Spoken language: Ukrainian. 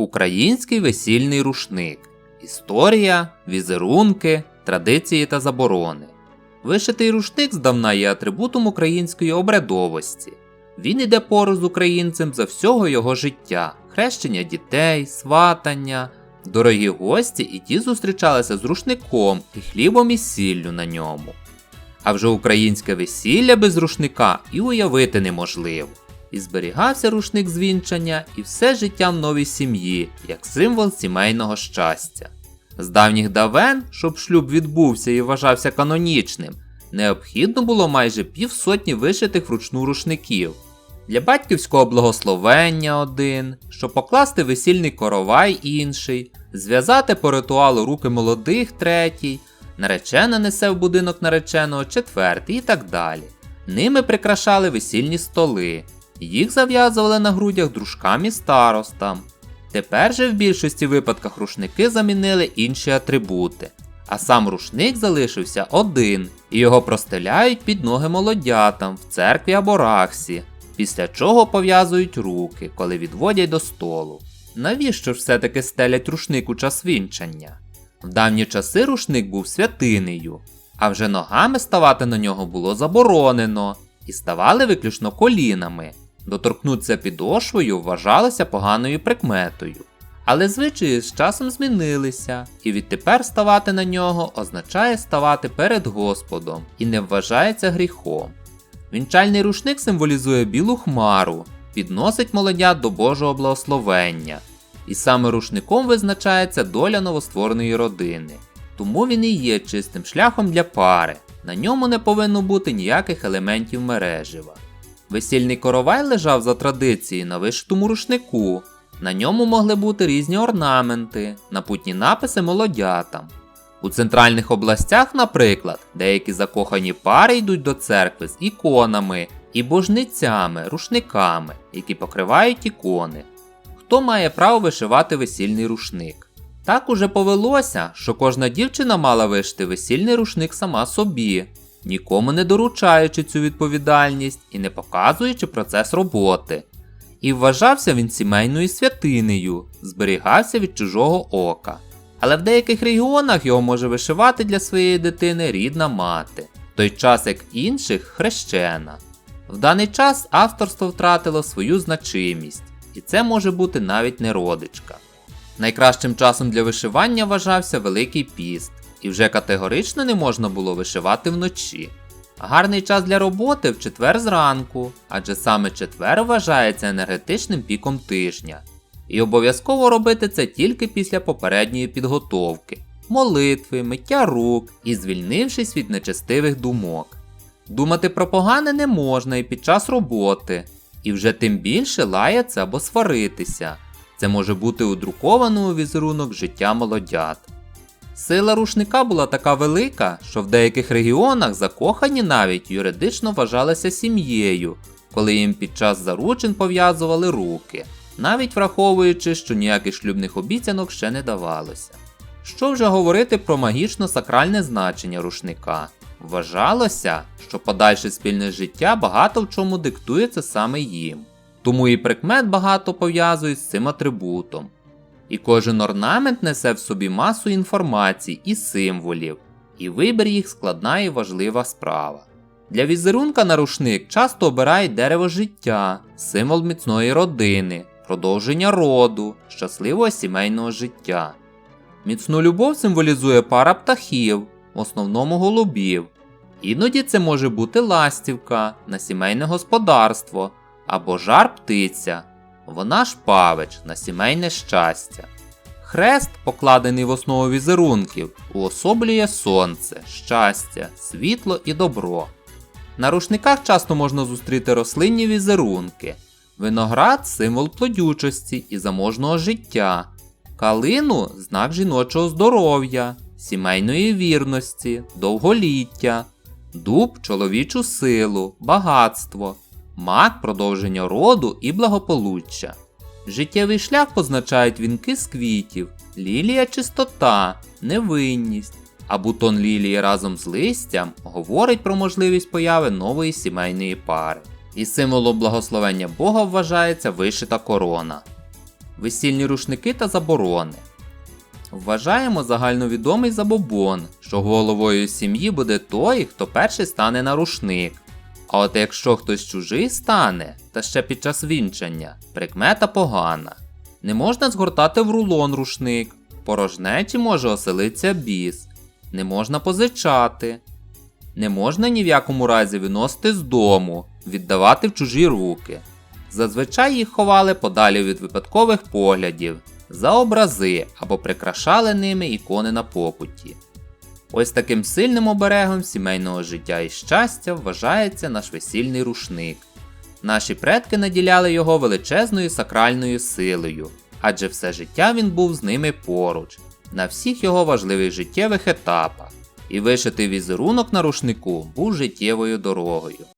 Український весільний рушник. Історія, візерунки, традиції та заборони. Вишитий рушник здавна є атрибутом української обрядовості. Він іде поруч з українцем за всього його життя: хрещення дітей, сватання. Дорогі гості і ті зустрічалися з рушником і хлібом і сіллю на ньому. А вже українське весілля без рушника і уявити неможливо. І зберігався рушник з вінчання і все життя в новій сім'ї, як символ сімейного щастя. З давніх давен, щоб шлюб відбувся і вважався канонічним, необхідно було майже півсотні вишитих вручну рушників. Для батьківського благословення один, щоб покласти весільний коровай інший, зв'язати по ритуалу руки молодих третій, наречена несе в будинок нареченого четвертий і так далі. Ними прикрашали весільні столи, їх зав'язували на грудях дружкам і старостам. Тепер же в більшості випадках рушники замінили інші атрибути, а сам рушник залишився один, і його простеляють під ноги молодятам в церкві або рахсі, після чого пов'язують руки, коли відводять до столу. Навіщо ж все-таки стелять рушник у час вінчання? В давні часи рушник був святинею, а вже ногами ставати на нього було заборонено, і ставали виключно колінами. Доторкнутися підошвою вважалося поганою прикметою. Але звичаї з часом змінилися, і відтепер ставати на нього означає ставати перед Господом і не вважається гріхом. Вінчальний рушник символізує білу хмару, підносить молодят до Божого благословення, і саме рушником визначається доля новоствореної родини. Тому він і є чистим шляхом для пари, на ньому не повинно бути ніяких елементів мережива. Весільний коровай лежав за традицією на вишитому рушнику. На ньому могли бути різні орнаменти, напутні написи молодятам. У центральних областях, наприклад, деякі закохані пари йдуть до церкви з іконами і божницями, рушниками, які покривають ікони. Хто має право вишивати весільний рушник? Так уже повелося, що кожна дівчина мала вишити весільний рушник сама собі, нікому не доручаючи цю відповідальність і не показуючи процес роботи. І вважався він сімейною святинею, зберігався від чужого ока. Але в деяких регіонах його може вишивати для своєї дитини рідна мати, в той час як інших хрещена. В даний час авторство втратило свою значимість, і це може бути навіть не родичка. Найкращим часом для вишивання вважався Великий піст, і вже категорично не можна було вишивати вночі. Гарний час для роботи в четвер зранку, адже саме четвер вважається енергетичним піком тижня. І обов'язково робити це тільки після попередньої підготовки, молитви, миття рук і звільнившись від нечестивих думок. Думати про погане не можна і під час роботи, і вже тим більше лаятися або сваритися. Це може бути у візерунок життя молодят. Сила рушника була така велика, що в деяких регіонах закохані навіть юридично вважалися сім'єю, коли їм під час заручин пов'язували руки, навіть враховуючи, що ніяких шлюбних обіцянок ще не давалося. Що вже говорити про магічно сакральне значення рушника? Вважалося, що подальше спільне життя багато в чому диктується саме їм, тому і прикмет багато пов'язують з цим атрибутом. І кожен орнамент несе в собі масу інформацій і символів, і вибір їх складна і важлива справа. Для візерунка на рушник часто обирають дерево життя, символ міцної родини, продовження роду, щасливого сімейного життя. Міцну любов символізує пара птахів, в основному голубів. Іноді це може бути ластівка на сімейне господарство або жар птиця. Вона ж павич на сімейне щастя. Хрест, покладений в основу візерунків, уособлює сонце, щастя, світло і добро. На рушниках часто можна зустріти рослинні візерунки. Виноград символ плодючості і заможного життя, калину знак жіночого здоров'я, сімейної вірності, довголіття, дуб чоловічу силу, багатство, мак продовження роду і благополуччя. Життєвий шлях позначають вінки з квітів, лілія чистота, невинність, а бутон лілії разом з листям говорить про можливість появи нової сімейної пари. І символом благословення Бога вважається вишита корона. Весільні рушники та заборони. Вважаємо загальновідомий забобон, що головою сім'ї буде той, хто перший стане на рушник. А от якщо хтось чужий стане, та ще під час вінчання, прикмета погана. Не можна згортати в рулон рушник, порожнечі може оселитися біс, не можна позичати, не можна ні в якому разі виносити з дому, віддавати в чужі руки. Зазвичай їх ховали подалі від випадкових поглядів, за образи або прикрашали ними ікони на попуті. Ось таким сильним оберегом сімейного життя і щастя вважається наш весільний рушник. Наші предки наділяли його величезною сакральною силою, адже все життя він був з ними поруч, на всіх його важливих життєвих етапах, і вишитий візерунок на рушнику був життєвою дорогою.